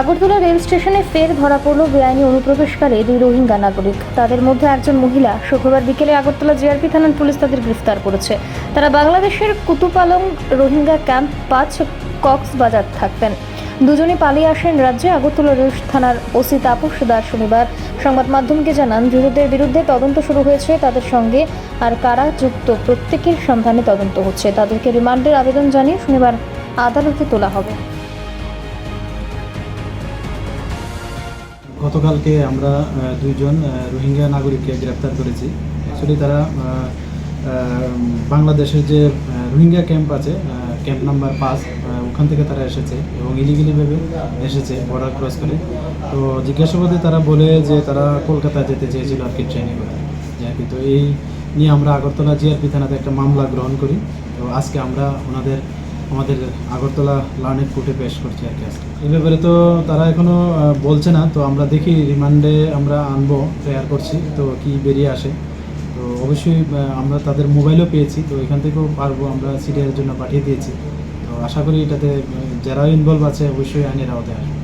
Agartala rail স্টেশনে ফের ধরা পড়ল বেআইনি অনুপ্রবেশকারী দুই রোহিঙ্গা নাগরিক। তাদের মধ্যে একজন মহিলা শুক্রবার বিকেলে আগরতলা জিআরপি থানার পুলিশ তাদের গ্রেফতার করেছে। তারা বাংলাদেশের কুতুপালং রোহিঙ্গা ক্যাম্প পাঁচ কক্সবাজার থাকতেন দুজনে পালিয়ে আসেন রাজ্যে আগরতলা রেল থানার ওসি তাপস দাস শনিবার। সংবাদ মাধ্যমকে জানান ধৃতদের বিরুদ্ধে তদন্ত শুরু হয়েছে, তাদের সঙ্গে আর কারা যুক্ত প্রত্যেকের সন্ধানে তদন্ত হচ্ছে। তাদেরকে রিমান্ডের আবেদন জানিয়ে শনিবার আদালতে তোলা হবে। গতকালকে আমরা দুইজন রোহিঙ্গা নাগরিককে গ্রেপ্তার করেছি। অ্যাকচুয়ালি তারা বাংলাদেশের যে রোহিঙ্গা ক্যাম্প আছে ক্যাম্প নাম্বার পাঁচ ওখান থেকে তারা এসেছে এবং ইলিগেলিভাবে এসেছে বর্ডার ক্রস করে। তো জিজ্ঞাসাবাদে তারা বলে যে তারা কলকাতা যেতে চেয়েছিল আর কি ট্রেনে করে যে তো এই নিয়ে আমরা আগরতলা জিআরপি থানাতে একটা মামলা গ্রহণ করি। তো আজকে আমরা ওনাদের আমাদের আগরতলা লার্নের কোর্টে পেশ করছে আর কি আজকে। এই ব্যাপারে তো তারা এখনও বলছে না, তো আমরা দেখি, রিমান্ডে আমরা আনব প্রেয়ার করছি, তো কি বেরিয়ে আসে। তো অবশ্যই আমরা তাদের মোবাইলও পেয়েছি, তো এখান থেকেও পারব, আমরা সিরিয়ালের জন্য পাঠিয়ে দিয়েছি। তো আশা করি এটাতে যারা ইনভলভ আছে, অবশ্যই আইনের আওতায় আসবে।